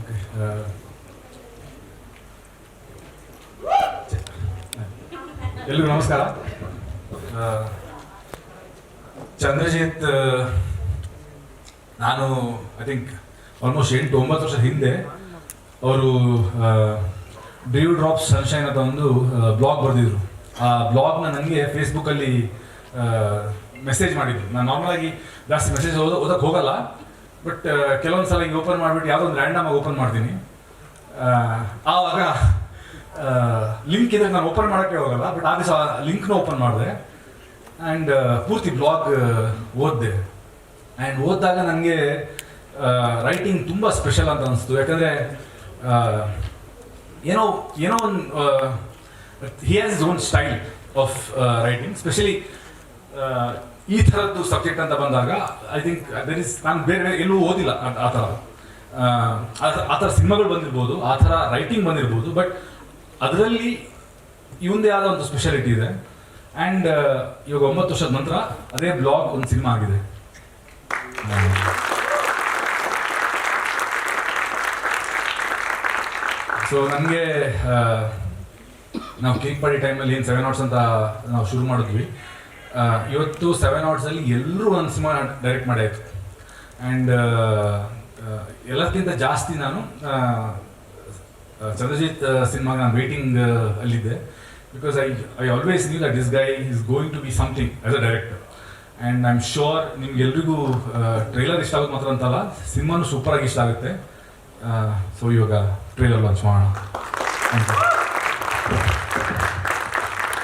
Okay ಎಲ್ಲರಿಗೂ ನಮಸ್ಕಾರ. ಚಂದ್ರಜಿತ್ ನಾನು ಐ ಥಿಂಕ್ ಆಲ್ಮೋಸ್ಟ್ ಎಂಟು, ಒಂಬತ್ತು ವರ್ಷ ಹಿಂದೆ ಅವರು ಡ್ರೀವ್ ಡ್ರಾಪ್ಸ್ ಸನ್ಶೈನ್ ಅಂತ ಒಂದು ಬ್ಲಾಗ್ ಬರೆದಿದ್ರು. ಆ ಬ್ಲಾಗ್ನ ನನಗೆ ಫೇಸ್ಬುಕ್ಕಲ್ಲಿ ಮೆಸೇಜ್ ಮಾಡಿದ್ರು. ನಾನು ನಾರ್ಮಲಾಗಿ ಜಾಸ್ತಿ ಮೆಸೇಜ್ ಓದೋಕೆ ಹೋಗಲ್ಲ. ಬಟ್ ಕೆಲವೊಂದು ಸಲ ಈಗ ಓಪನ್ ಮಾಡಿಬಿಟ್ಟು ಯಾವುದೋ ಒಂದು ರ್ಯಾಂಡಮ್ ಆಗಿ ಓಪನ್ ಮಾಡ್ತೀನಿ. ಆವಾಗ ಲಿಂಕ್ ಇದ್ರೆ ನಾನು ಓಪನ್ ಮಾಡೋಕ್ಕೆ ಹೋಗಲ್ಲ ಬಟ್ ಆ ದಿವಸ ಲಿಂಕ್ನ ಓಪನ್ ಮಾಡಿದೆ. ಆ್ಯಂಡ್ ಪೂರ್ತಿ ಬ್ಲಾಗ್ ಓದಿದೆ. ಆ್ಯಂಡ್ ಓದಿದಾಗ ನನಗೆ ರೈಟಿಂಗ್ ತುಂಬ ಸ್ಪೆಷಲ್ ಅಂತ ಅನಿಸ್ತು. ಯಾಕಂದರೆ ಏನೋ ಏನೋ ಒಂದು he has his own style of writing specially ಈ ಥರದ್ದು ಸಬ್ಜೆಕ್ಟ್ ಅಂತ ಬಂದಾಗ ಐ ಥಿಂಕ್ ದೆರ್ ಇಸ್ ನಾನು ಬೇರೆ ಬೇರೆ ಎಲ್ಲೂ ಓದಿಲ್ಲ ಆ- ಥರ. ಆ, ಥರ- ಸಿನಿಮಾಗಳು ಬಂದಿರ್ಬೋದು ಆ ಥರ ರೈಟಿಂಗ್ ಬಂದಿರ್ಬೋದು ಬಟ್ ಅದರಲ್ಲಿ ಇವಂದೇ ಆದ ಒಂದು ಸ್ಪೆಷಾಲಿಟಿ ಇದೆ. ಆ್ಯಂಡ್ ಇವಾಗ ಒಂಬತ್ತು ವರ್ಷದ ನಂತರ ಅದೇ ಬ್ಲಾಗ್ ಒಂದು ಸಿನಿಮಾ ಆಗಿದೆ. ಸೊ ನನಗೆ ನಾವು ಕೇಕ್ ಪಾರ್ಟಿ ಟೈಮಲ್ಲಿ ಏನು ಸೆವೆನ್ ಅವರ್ಸ್ ಅಂತ ನಾವು ಶುರು ಮಾಡಿದ್ವಿ. ಇವತ್ತು ಸೆವೆನ್ ಅವರ್ಸಲ್ಲಿ ಎಲ್ಲರೂ ಒಂದು ಸಿನಿಮಾ ಡೈರೆಕ್ಟ್ ಮಾಡಾಯಿತು ಆ್ಯಂಡ್ ಎಲ್ಲಕ್ಕಿಂತ ಜಾಸ್ತಿ ನಾನು ಚಂದ್ರಜಿತ್ ಸಿನಿಮಾಗೆ ನಾನು waiting ಅಲ್ಲಿದ್ದೆ. Because I I always that this guy is going to be something as a director and I am sure ನಿಮ್ಗೆಲ್ರಿಗೂ ಟ್ರೈಲರ್ ಇಷ್ಟ ಆಗುತ್ತೆ ಮಾತ್ರ ಅಂತಲ್ಲ, ಸಿನಿಮಾನು ಸೂಪರಾಗಿ ಇಷ್ಟ ಆಗುತ್ತೆ. ಸೊ ಇವಾಗ ಟ್ರೈಲರ್ ಲಾಂಚ್ ಮಾಡೋಣ